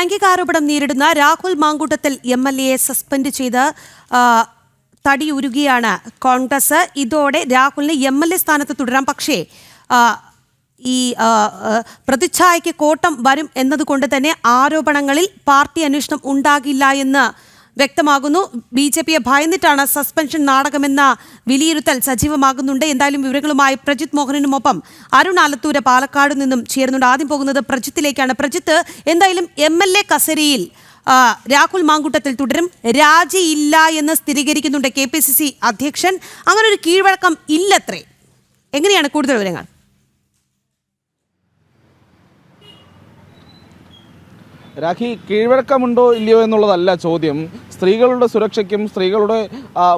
ലൈംഗികാരോപണം നേരിടുന്ന Rahul Mamkootathil M L എയെ suspend ചെയ്ത് തടിയുരുകയാണ് കോൺഗ്രസ്. ഇതോടെ രാഹുലിന് എം എൽ എ സ്ഥാനത്ത് തുടരാം. പക്ഷേ ഈ പ്രതിച്ഛായയ്ക്ക് കോട്ടം വരും എന്നതുകൊണ്ട് തന്നെ ആരോപണങ്ങളിൽ പാർട്ടി അന്വേഷണം ഉണ്ടാകില്ല എന്ന് വ്യക്തമാകുന്നു. ബി ജെ പിയെ ഭയന്നിട്ടാണ് സസ്പെൻഷൻ നാടകമെന്ന വിലയിരുത്തൽ സജീവമാകുന്നുണ്ട്. എന്തായാലും വിവരങ്ങളുമായി പ്രജിത് മോഹനനുമൊപ്പം അരുൺ ആലത്തൂര പാലക്കാട് നിന്നും ചേരുന്നുണ്ട്. ആദ്യം പോകുന്നത് പ്രജിത്തിലേക്കാണ്. പ്രജിത്ത് എന്തായാലും എം എൽ എ കസേരയിൽ രാഹുൽ മാങ്കൂട്ടത്തിൽ തുടരും. രാജിയില്ല എന്ന് സ്ഥിരീകരിക്കുന്നുണ്ട് കെ പി സി സി അധ്യക്ഷൻ. അങ്ങനെ ഒരു കീഴ്വഴക്കം ഇല്ലത്രേ. എങ്ങനെയാണ് കൂടുതൽ വിവരങ്ങൾ? രാഖി കീഴ്വഴക്കമുണ്ടോ ഇല്ലയോ എന്നുള്ളതല്ല ചോദ്യം. സ്ത്രീകളുടെ സുരക്ഷയ്ക്കും സ്ത്രീകളുടെ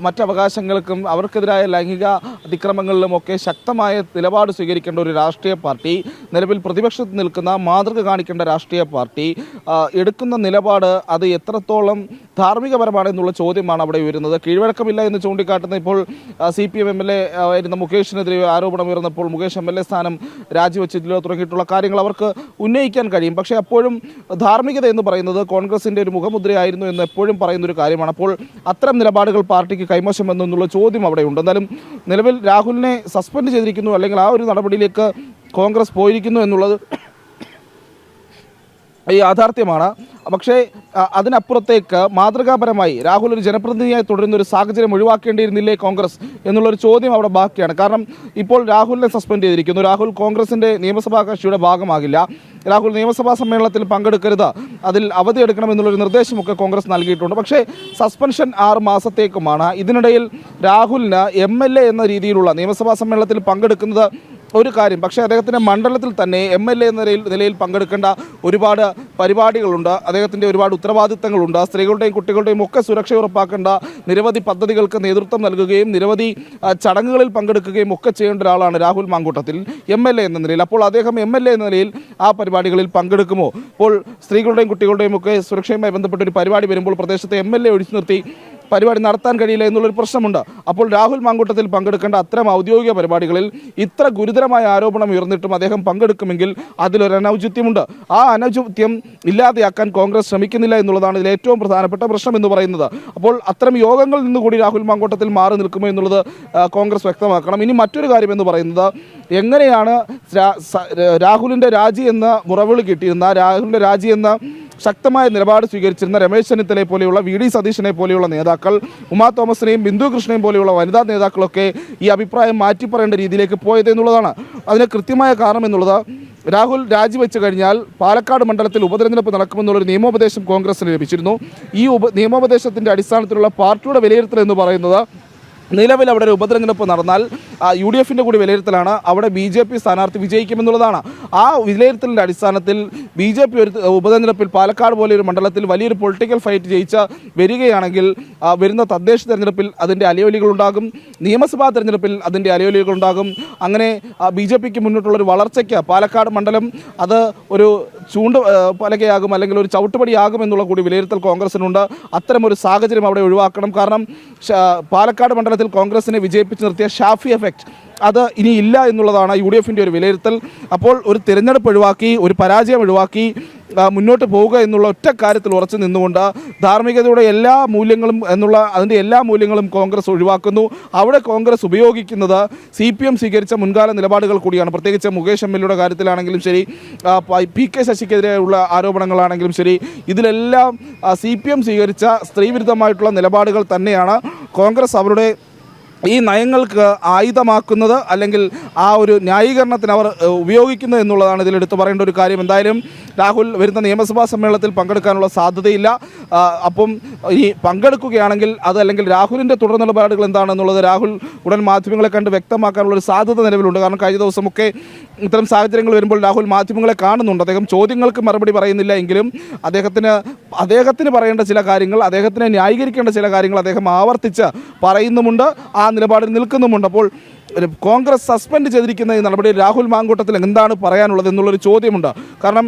മറ്റവകാശങ്ങൾക്കും അവർക്കെതിരായ ലൈംഗിക അതിക്രമങ്ങളിലും ഒക്കെ ശക്തമായ നിലപാട് സ്വീകരിക്കേണ്ട ഒരു രാഷ്ട്രീയ പാർട്ടി നിലവിൽ പ്രതിപക്ഷത്ത് നിൽക്കുന്ന മാതൃക കാണിക്കേണ്ട രാഷ്ട്രീയ പാർട്ടി എടുക്കുന്ന നിലപാട് അത് എത്രത്തോളം ധാർമ്മികപരമാണ് എന്നുള്ള ചോദ്യമാണ് അവിടെ ഉയരുന്നത്. കീഴ്വഴക്കമില്ല എന്ന് ചൂണ്ടിക്കാട്ടുന്ന ഇപ്പോൾ C P M M L A ആയിരുന്ന മുകേഷിനെതിരെ ആരോപണം ഉയർന്നപ്പോൾ മുകേഷ് എം എൽ എ സ്ഥാനം രാജിവെച്ചതിലോ തുടങ്ങിയിട്ടുള്ള കാര്യങ്ങൾ അവർക്ക് ഉന്നയിക്കാൻ കഴിയും. പക്ഷേ അപ്പോഴും ധാർമ്മികത എന്ന് പറയുന്നത് കോൺഗ്രസിന്റെ ഒരു മുഖമുദ്രയായിരുന്നു എന്ന് എപ്പോഴും പറയുന്ന ഒരു കാര്യമാണ്. അപ്പോൾ അത്തരം നിലപാടുകൾ പാർട്ടിക്ക് കൈമോശം എന്നുള്ള ചോദ്യം അവിടെ ഉണ്ട് എന്തായാലും നിലവിൽ രാഹുലിനെ സസ്പെൻഡ് ചെയ്തിരിക്കുന്നു അല്ലെങ്കിൽ ആ ഒരു നടപടിയിലേക്ക് കോൺഗ്രസ് പോയിരിക്കുന്നു എന്നുള്ളത് യാഥാർത്ഥ്യമാണ്. പക്ഷേ അതിനപ്പുറത്തേക്ക് മാതൃകാപരമായി രാഹുൽ ഒരു ജനപ്രതിനിധിയായി തുടരുന്ന ഒരു സാഹചര്യം ഒഴിവാക്കേണ്ടിയിരുന്നില്ലേ കോൺഗ്രസ് എന്നുള്ളൊരു ചോദ്യം അവിടെ ബാക്കിയാണ്. കാരണം ഇപ്പോൾ രാഹുലിനെ സസ്പെൻഡ് ചെയ്തിരിക്കുന്നു. രാഹുൽ കോൺഗ്രസിന്റെ നിയമസഭാ കക്ഷിയുടെ ഭാഗമാകില്ല. രാഹുൽ നിയമസഭാ സമ്മേളനത്തിൽ പങ്കെടുക്കരുത്. അതിൽ അവധി എടുക്കണമെന്നുള്ളൊരു നിർദ്ദേശമൊക്കെ കോൺഗ്രസ് നൽകിയിട്ടുണ്ട്. പക്ഷേ സസ്പെൻഷൻ ആറ് മാസത്തേക്കുമാണ്. ഇതിനിടയിൽ രാഹുലിന് എ എന്ന രീതിയിലുള്ള നിയമസഭാ സമ്മേളനത്തിൽ പങ്കെടുക്കുന്നത് ഒരു കാര്യം പക്ഷേ അദ്ദേഹത്തിന്റെ മണ്ഡലത്തിൽ തന്നെ എം എൽ എ എന്ന നിലയിൽ നിലയിൽ പങ്കെടുക്കേണ്ട ഒരുപാട് പരിപാടികളുണ്ട്. അദ്ദേഹത്തിന്റെ ഒരുപാട് ഉത്തരവാദിത്തങ്ങളുണ്ട്. സ്ത്രീകളുടെയും കുട്ടികളുടെയും ഒക്കെ സുരക്ഷ ഉറപ്പാക്കേണ്ട നിരവധി പദ്ധതികൾക്ക് നേതൃത്വം നൽകുകയും നിരവധി ചടങ്ങുകളിൽ പങ്കെടുക്കുകയും ഒക്കെ ചെയ്യേണ്ട ഒരാളാണ് Rahul Mamkootathil M L A എന്ന നിലയിൽ. അപ്പോൾ അദ്ദേഹം എം എൽ എ എന്ന നിലയിൽ ആ പരിപാടികളിൽ പങ്കെടുക്കുമോ? അപ്പോൾ സ്ത്രീകളുടെയും കുട്ടികളുടെയും ഒക്കെ സുരക്ഷയുമായി ബന്ധപ്പെട്ട ഒരു പരിപാടി വരുമ്പോൾ പ്രദേശത്തെ എം എൽ എ ഒഴിച്ചു നിർത്തി പരിപാടി നടത്താൻ കഴിയില്ല എന്നുള്ളൊരു പ്രശ്നമുണ്ട്. അപ്പോൾ രാഹുൽ മാങ്കൂട്ടത്തിൽ പങ്കെടുക്കേണ്ട അത്തരം ഔദ്യോഗിക പരിപാടികളിൽ ഇത്ര ഗുരുതരമായ ആരോപണം ഉയർന്നിട്ടും അദ്ദേഹം പങ്കെടുക്കുമെങ്കിൽ അതിലൊരു അനൗചിത്യമുണ്ട്. ആ അനൗചിത്യം ഇല്ലാതെയാക്കാൻ കോൺഗ്രസ് ശ്രമിക്കുന്നില്ല എന്നുള്ളതാണ് ഇതിൽ ഏറ്റവും പ്രധാനപ്പെട്ട പ്രശ്നം എന്ന് പറയുന്നത്. അപ്പോൾ അത്തരം യോഗങ്ങളിൽ നിന്നുകൂടി രാഹുൽ മാങ്കൂട്ടത്തിൽ മാറി നിൽക്കുമോ എന്നുള്ളത് കോൺഗ്രസ് വ്യക്തമാക്കണം. ഇനി മറ്റൊരു കാര്യം എന്ന് പറയുന്നത് എങ്ങനെയാണ് രാഹുലിന്റെ രാജി എന്ന മുറവിളി കിട്ടിയിരുന്ന രാഹുലിന്റെ രാജി എന്ന ശക്തമായ നിലപാട് സ്വീകരിച്ചിരുന്ന രമേശ് ചെന്നിത്തലയെ പോലെയുള്ള വി ഡി സതീശനെ പോലെയുള്ള നേതാക്കൾ ഉമാ തോമസിനെയും ബിന്ദു കൃഷ്ണയും പോലെയുള്ള വനിതാ നേതാക്കളൊക്കെ ഈ അഭിപ്രായം മാറ്റിപ്പറയേണ്ട രീതിയിലേക്ക് പോയത് എന്നുള്ളതാണ്. അതിന് കൃത്യമായ കാരണം എന്നുള്ളത് രാഹുൽ രാജിവെച്ച് കഴിഞ്ഞാൽ പാലക്കാട് മണ്ഡലത്തിൽ ഉപതെരഞ്ഞെടുപ്പ് നടക്കുമെന്നുള്ളൊരു നിയമോപദേശം കോൺഗ്രസിന് ലഭിച്ചിരുന്നു. ഈ ഉപ നിയമോപദേശത്തിന്റെ അടിസ്ഥാനത്തിലുള്ള പാർട്ടിയുടെ വിലയിരുത്തൽ എന്ന് പറയുന്നത് നിലവിൽ അവിടെ ഒരു ഉപതെരഞ്ഞെടുപ്പ് നടന്നാൽ യു ഡി എഫിന്റെ കൂടി വിലയിരുത്തലാണ്. അവിടെ ബി ജെ പി സ്ഥാനാർത്ഥി വിജയിക്കുമെന്നുള്ളതാണ്. ആ വിലയിരുത്തലിന്റെ അടിസ്ഥാനത്തിൽ ബി ജെ പി ഒരു ഉപതെരഞ്ഞെടുപ്പിൽ പാലക്കാട് പോലെ ഒരു മണ്ഡലത്തിൽ വലിയൊരു പൊളിറ്റിക്കൽ ഫൈറ്റ് ജയിച്ച വരികയാണെങ്കിൽ വരുന്ന തദ്ദേശ തെരഞ്ഞെടുപ്പിൽ അതിന്റെ അലയൊലികളുണ്ടാകും നിയമസഭാ തെരഞ്ഞെടുപ്പിൽ അതിന്റെ അലയൊലികളുണ്ടാകും അങ്ങനെ ബി ജെ പിക്ക് മുന്നോട്ടുള്ളൊരു വളർച്ചയ്ക്ക് പാലക്കാട് മണ്ഡലം അത് ഒരു ചൂണ്ട് പലകയാകും അല്ലെങ്കിൽ ഒരു ചവിട്ടുപടിയാകും എന്നുള്ള കൂടി വിലയിരുത്തൽ കോൺഗ്രസിനുണ്ട്. അത്തരമൊരു സാഹചര്യം അവിടെ ഒഴിവാക്കണം. കാരണം പാലക്കാട് മണ്ഡലത്തിൽ കോൺഗ്രസിനെ വിജയിപ്പിച്ച് നിർത്തിയ ഷാഫി എഫക്റ്റ് അത് ഇനി ഇല്ല എന്നുള്ളതാണ് യു ഡി എഫിന്റെ ഒരു വിലയിരുത്തൽ. അപ്പോൾ ഒരു തിരഞ്ഞെടുപ്പ് ഒഴിവാക്കി ഒരു പരാജയം ഒഴിവാക്കി മുന്നോട്ട് പോവുക എന്നുള്ള ഒറ്റ കാര്യത്തിൽ ഉറച്ചു നിന്നുകൊണ്ട് ധാർമ്മികതയുടെ എല്ലാ മൂല്യങ്ങളും എന്നുള്ള അതിന്റെ എല്ലാ മൂല്യങ്ങളും കോൺഗ്രസ് ഒഴിവാക്കുന്നു. അവിടെ കോൺഗ്രസ് ഉപയോഗിക്കുന്നത് സി പി എം സ്വീകരിച്ച മുൻകാല നിലപാടുകൾ കൂടിയാണ്. പ്രത്യേകിച്ച് മുകേഷ് എം കാര്യത്തിലാണെങ്കിലും ശരി പി കെ ശശിക്കെതിരെയുള്ള ആരോപണങ്ങളാണെങ്കിലും ശരി ഇതിലെല്ലാം സി പി എം സ്വീകരിച്ച സ്ത്രീവിരുദ്ധമായിട്ടുള്ള നിലപാടുകൾ തന്നെയാണ് കോൺഗ്രസ് അവരുടെ ഈ നയങ്ങൾക്ക് ആയുധമാക്കുന്നത് അല്ലെങ്കിൽ ആ ഒരു ന്യായീകരണത്തിന് അവർ ഉപയോഗിക്കുന്നത് എന്നുള്ളതാണ് ഇതിൽ എടുത്തു പറയേണ്ട ഒരു കാര്യം. എന്തായാലും രാഹുൽ വരുന്ന നിയമസഭാ സമ്മേളനത്തിൽ പങ്കെടുക്കാനുള്ള സാധ്യതയില്ല. അപ്പം ഈ പങ്കെടുക്കുകയാണെങ്കിൽ അത് അല്ലെങ്കിൽ രാഹുലിന്റെ തുടർ നിലപാടുകൾ എന്താണെന്നുള്ളത് രാഹുൽ ഉടൻ മാധ്യമങ്ങളെ കണ്ട് വ്യക്തമാക്കാനുള്ള ഒരു സാധ്യത നിലവിലുണ്ട്. കാരണം കഴിഞ്ഞ ദിവസമൊക്കെ ഇത്തരം സാഹചര്യങ്ങൾ വരുമ്പോൾ രാഹുൽ മാധ്യമങ്ങളെ കാണുന്നുണ്ട്. അദ്ദേഹം ചോദ്യങ്ങൾക്ക് മറുപടി പറയുന്നില്ല എങ്കിലും അദ്ദേഹത്തിന് അദ്ദേഹത്തിന് പറയേണ്ട ചില കാര്യങ്ങൾ അദ്ദേഹത്തിനെ ന്യായീകരിക്കേണ്ട ചില കാര്യങ്ങൾ അദ്ദേഹം ആവർത്തിച്ച് പറയുന്നുമുണ്ട് ആ നിലപാടിൽ നിൽക്കുന്നുമുണ്ട്. അപ്പോൾ കോൺഗ്രസ് സസ്പെൻഡ് ചെയ്തിരിക്കുന്ന ഈ നടപടി രാഹുൽ മാങ്കൂട്ടത്തിൽ എന്താണ് പറയാനുള്ളത് എന്നുള്ളൊരു ചോദ്യമുണ്ട്. കാരണം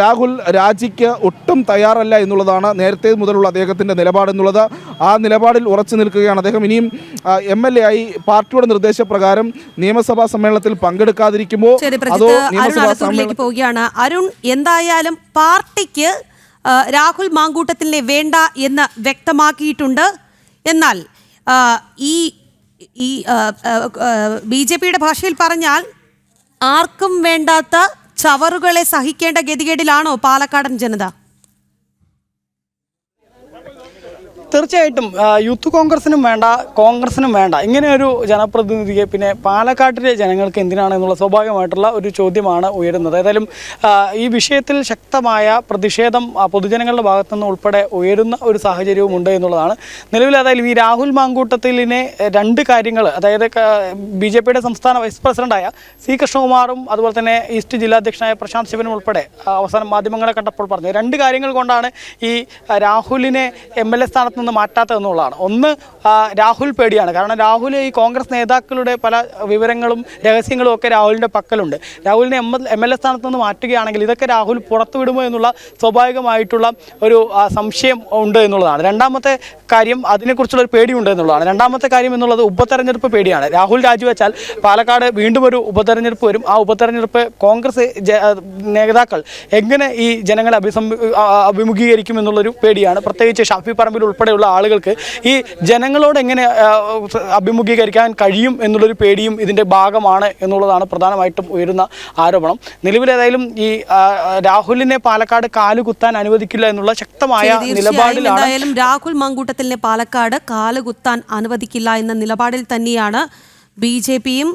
രാഹുൽ രാജിക്ക് ഒട്ടും തയ്യാറല്ല എന്നുള്ളതാണ് നേരത്തെ മുതലുള്ള അദ്ദേഹത്തിന്റെ നിലപാടെന്നുള്ളത് ആ നിലപാടിൽ ഉറച്ചു നിൽക്കുകയാണ് അദ്ദേഹം. ഇനിയും എം എൽ എ ആയി പാർട്ടിയുടെ നിർദ്ദേശപ്രകാരം നിയമസഭാ സമ്മേളനത്തിൽ പങ്കെടുക്കാതിരിക്കുമോ? അതോ നിയമസഭാ സമ്മേളനം പോവുകയാണ്. അരുൺ എന്തായാലും പാർട്ടിക്ക് രാഹുൽ മാങ്കൂട്ടത്തിനെ വേണ്ട എന്ന് വ്യക്തമാക്കിയിട്ടുണ്ട്. എന്നാൽ ഈ ഈ ബി ജെ പിയുടെ ഭാഷയിൽ പറഞ്ഞാൽ ആർക്കും വേണ്ടാത്ത ചവറുകളെ സഹിക്കേണ്ട ഗതികേടിലാണോ പാലക്കാടൻ ജനത? തീർച്ചയായിട്ടും യൂത്ത് കോൺഗ്രസിനും വേണ്ട കോൺഗ്രസിനും വേണ്ട. ഇങ്ങനെ ഒരു ജനപ്രതിനിധിയെ പിന്നെ പാലക്കാട്ടിലെ ജനങ്ങൾക്ക് എന്തിനാണ് എന്നുള്ള സ്വാഭാവികമായിട്ടുള്ള ഒരു ചോദ്യമാണ് ഉയരുന്നത്. ഏതായാലും ഈ വിഷയത്തിൽ ശക്തമായ പ്രതിഷേധം പൊതുജനങ്ങളുടെ ഭാഗത്തു നിന്ന് ഉൾപ്പെടെ ഉയരുന്ന ഒരു സാഹചര്യവും ഉണ്ട് എന്നുള്ളതാണ്. നിലവിൽ ഏതായാലും ഈ രാഹുൽ മാങ്കൂട്ടത്തിലിനെ രണ്ട് കാര്യങ്ങൾ അതായത് ബി ജെ പിയുടെ സംസ്ഥാന വൈസ് പ്രസിഡന്റായ സി കൃഷ്ണകുമാറും അതുപോലെ തന്നെ ഈസ്റ്റ് ജില്ലാധ്യക്ഷനായ പ്രശാന്ത് ശിവനും ഉൾപ്പെടെ അവസാനം മാധ്യമങ്ങളെ കണ്ടപ്പോൾ പറഞ്ഞു. രണ്ട് കാര്യങ്ങൾ കൊണ്ടാണ് ഈ രാഹുലിനെ എം എൽ എ സ്ഥാനത്ത് നിന്ന് മാറ്റാത്തത് എന്നുള്ളതാണ്. ഒന്ന് രാഹുൽ പേടിയാണ്. കാരണം രാഹുൽ ഈ കോൺഗ്രസ് നേതാക്കളുടെ പല വിവരങ്ങളും രഹസ്യങ്ങളും ഒക്കെ രാഹുലിന്റെ പക്കലുണ്ട്. രാഹുലിനെ എം എം എൽ എ സ്ഥാനത്ത് നിന്ന് മാറ്റുകയാണെങ്കിൽ ഇതൊക്കെ രാഹുൽ പുറത്തുവിടുമോ എന്നുള്ള സ്വാഭാവികമായിട്ടുള്ള ഒരു സംശയം ഉണ്ട് എന്നുള്ളതാണ്. രണ്ടാമത്തെ കാര്യം അതിനെക്കുറിച്ചുള്ള ഒരു പേടിയുണ്ട് എന്നുള്ളതാണ്. രണ്ടാമത്തെ കാര്യം എന്നുള്ളത് ഉപതെരഞ്ഞെടുപ്പ് പേടിയാണ്. രാഹുൽ രാജിവെച്ചാൽ പാലക്കാട് വീണ്ടും ഒരു ഉപതെരഞ്ഞെടുപ്പ് വരും. ആ ഉപതെരഞ്ഞെടുപ്പ് കോൺഗ്രസ് നേതാക്കൾ എങ്ങനെ ഈ ജനങ്ങളെ അഭിസം അഭിമുഖീകരിക്കും എന്നുള്ളൊരു പേടിയാണ്. പ്രത്യേകിച്ച് ഷാഫി പറമ്പിൽ ഉൾപ്പെടെയുള്ള ആളുകൾക്ക് ഈ ജനങ്ങളോട് എങ്ങനെ അഭിമുഖീകരിക്കാൻ കഴിയും എന്നുള്ളൊരു പേടിയും ഇതിന്റെ ഭാഗമാണ് എന്നുള്ളതാണ് പ്രധാനമായിട്ടും ഉയരുന്ന ആരോപണം. നിലവിലേതായാലും ഈ രാഹുലിനെ പാലക്കാട് കാലുകുത്താൻ അനുവദിക്കില്ല എന്നുള്ള ശക്തമായ നിലപാടിലാണ് രാഹുൽ മങ്കൂട്ടത്തിലെ പാലക്കാട് കാലുകുത്താൻ അനുവദിക്കില്ല എന്ന നിലപാടിൽ തന്നെയാണ് ബി ജെ പിയും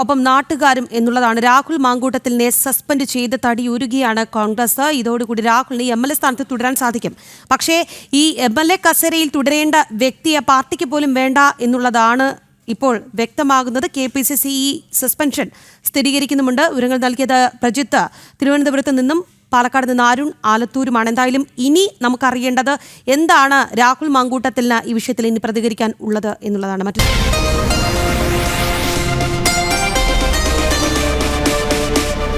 ഒപ്പം നാട്ടുകാരും എന്നുള്ളതാണ്. രാഹുൽ മാങ്കൂട്ടത്തിലിനെ സസ്പെൻഡ് ചെയ്ത് തടിയുരുകയാണ് കോൺഗ്രസ്. ഇതോടുകൂടി രാഹുലിന് എം എൽ എ സ്ഥാനത്ത് തുടരാൻ സാധിക്കും. പക്ഷേ ഈ എം എൽ എ കസേരയിൽ തുടരേണ്ട വ്യക്തിയെ പാർട്ടിക്ക് പോലും വേണ്ട എന്നുള്ളതാണ് ഇപ്പോൾ വ്യക്തമാകുന്നത്. കെ പി സി സി ഈ സസ്പെൻഷൻ സ്ഥിരീകരിക്കുന്നുമുണ്ട്. വിവരങ്ങൾ നൽകിയത് പ്രജിത്ത്. തിരുവനന്തപുരത്ത് നിന്നും പാലക്കാട് നിന്ന് അരുൺ ആലത്തൂരുമാണ്. എന്തായാലും ഇനി നമുക്കറിയേണ്ടത് എന്താണ് രാഹുൽ മാങ്കൂട്ടത്തിന് ഈ വിഷയത്തിൽ ഇനി പ്രതികരിക്കാൻ ഉള്ളത് എന്നുള്ളതാണ്. മറ്റു